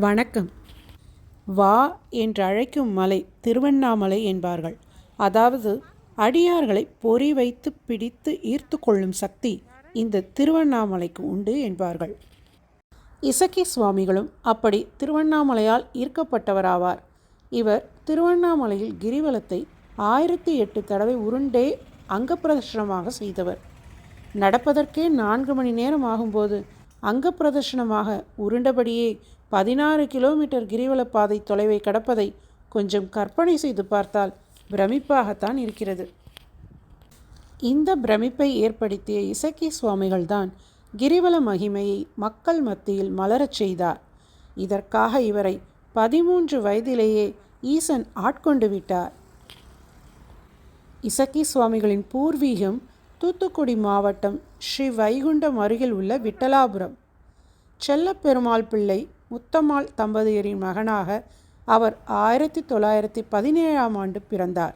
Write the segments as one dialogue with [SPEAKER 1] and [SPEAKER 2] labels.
[SPEAKER 1] வணக்கம். வா என்று அழைக்கும் மலை திருவண்ணாமலை என்பார்கள். அதாவது அடியார்களை பொறி வைத்து பிடித்து ஈர்த்து கொள்ளும் சக்தி இந்த திருவண்ணாமலைக்கு உண்டு என்பார்கள். இசக்கி சுவாமிகளும் அப்படி திருவண்ணாமலையால் ஈர்க்கப்பட்டவராவார். இவர் திருவண்ணாமலையில் கிரிவலத்தை ஆயிரத்தி எட்டு தடவை உருண்டே அங்கப்பிரதர்ஷனமாக செய்தவர். நடப்பதற்கே நான்கு மணி நேரம் ஆகும்போது அங்கப்பிரதர்ஷனமாக உருண்டபடியே பதினாறு கிலோமீட்டர் கிரிவலப்பாதை தொலைவை கடப்பதை கொஞ்சம் கற்பனை செய்து பார்த்தால் பிரமிப்பாகத்தான் இருக்கிறது. இந்த பிரமிப்பை ஏற்படுத்திய இசக்கி சுவாமிகள்தான் கிரிவல மகிமையை மக்கள் மத்தியில் மலரச் செய்தார். இதற்காக இவரை பதிமூன்று வயதிலேயே ஈசன் ஆட்கொண்டு விட்டார். இசக்கி சுவாமிகளின் பூர்வீகம் தூத்துக்குடி மாவட்டம் ஸ்ரீ வைகுண்டம் அருகில் உள்ள விட்டலாபுரம். செல்லப்பெருமாள் பிள்ளை முத்தம்மாள் தம்பதியரின் மகனாக அவர் ஆயிரத்தி தொள்ளாயிரத்தி பதினேழாம் ஆண்டு பிறந்தார்.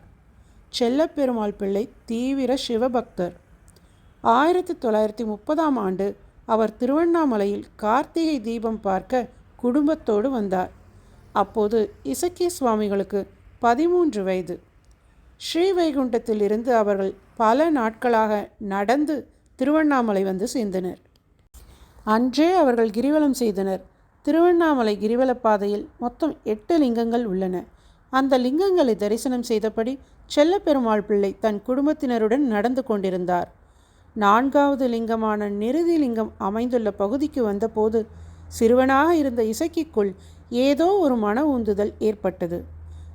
[SPEAKER 1] செல்லப்பெருமாள் பிள்ளை தீவிர சிவபக்தர். ஆயிரத்தி தொள்ளாயிரத்தி முப்பதாம் ஆண்டு அவர் திருவண்ணாமலையில் கார்த்திகை தீபம் பார்க்க குடும்பத்தோடு வந்தார். அப்போது இசக்கிய சுவாமிகளுக்கு பதிமூன்று வயது. ஸ்ரீவைகுண்டத்திலிருந்து அவர்கள் பல நாட்களாக நடந்து திருவண்ணாமலை வந்து சேர்ந்தனர். அன்றே அவர்கள் கிரிவலம் செய்தனர். திருவண்ணாமலை கிரிவல பாதையில் மொத்தம் எட்டு லிங்கங்கள் உள்ளன. அந்த லிங்கங்களை தரிசனம் செய்தபடி செல்லப்பெருமாள் பிள்ளை தன் குடும்பத்தினருடன் நடந்து கொண்டிருந்தார். நான்காவது லிங்கமான நிறுதி லிங்கம் அமைந்துள்ள பகுதிக்கு வந்தபோது சிறுவனாக இருந்த இசக்கிக்குள் ஏதோ ஒரு மன உந்துதல் ஏற்பட்டது.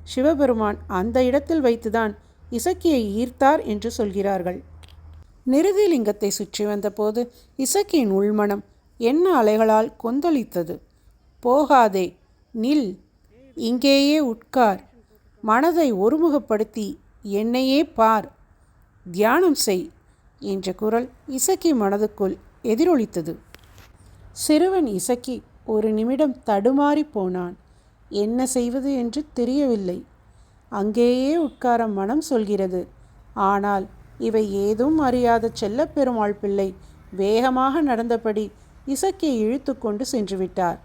[SPEAKER 1] சிவபெருமான் அந்த இடத்தில் வைத்துதான் இசக்கியை ஈர்த்தார் என்று சொல்கிறார்கள். நிருதிலிங்கத்தை சுற்றி வந்தபோது இசக்கியின் உள்மனம் என்ன அலைகளால் கொந்தளித்தது? போகாதே நில் இங்கேயே உட்கார் மனதை ஒருமுகப்படுத்தி என்னையே பார் தியானம் செய் என்ற குரல் இசக்கி மனதுக்குள் எதிரொலித்தது. சிறுவன் இசக்கி ஒரு நிமிடம் தடுமாறி போனான். என்ன செய்வது என்று தெரியவில்லை. அங்கேயே உட்கார மனம் சொல்கிறது. ஆனால் இவை ஏதும் அறியாத செல்லப்பெருமாள் பிள்ளை வேகமாக நடந்தபடி இசக்கியை இழுத்து கொண்டு சென்று விட்டார்.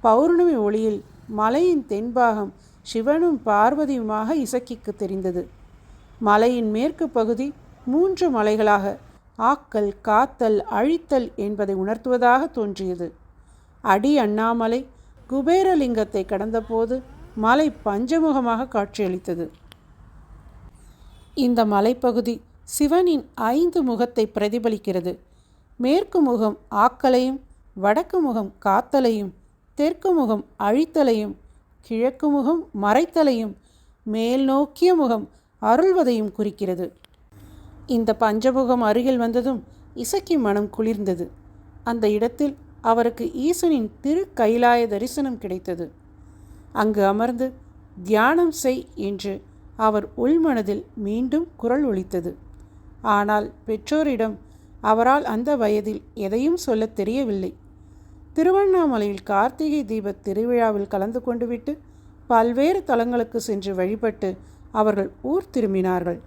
[SPEAKER 1] பௌர்ணமி ஒளியில் மலையின் தென்பாகம் சிவனும் பார்வதியுமாக இசக்கிக்கு தெரிந்தது. மலையின் மேற்கு பகுதி மூன்று மலைகளாக ஆக்கல் காத்தல் அழித்தல் என்பதை உணர்த்துவதாக தோன்றியது. அடி அண்ணாமலை குபேரலிங்கத்தை கடந்தபோது மலை பஞ்சமுகமாக காட்சியளித்தது. இந்த மலைப்பகுதி சிவனின் ஐந்து முகத்தை பிரதிபலிக்கிறது. மேற்கு முகம் ஆக்கலையும் வடக்கு முகம் காத்தலையும் தெற்கு முகம் அழித்தலையும் கிழக்கு முகம் மறைத்தலையும் மேல் நோக்கிய முகம் அருள்வதையும் குறிக்கிறது. இந்த பஞ்சமுகம் அருகில் வந்ததும் இசக்கி மனம் குளிர்ந்தது. அந்த இடத்தில் அவருக்கு ஈசனின் திரு கைலாய தரிசனம் கிடைத்தது. அங்கு அமர்ந்து தியானம் செய் என்று அவர் உள்மனதில் மீண்டும் குரல் ஒலித்தது. ஆனால் பெற்றோரிடம் அவரால் அந்த வயதில் எதையும் சொல்லத் தெரியவில்லை. திருவண்ணாமலையில் கார்த்திகை தீப திருவிழாவில் கலந்து கொண்டுவிட்டு பல்வேறு தலங்களுக்கு சென்று வழிபட்டு அவர்கள் ஊர் திரும்பினார்கள்.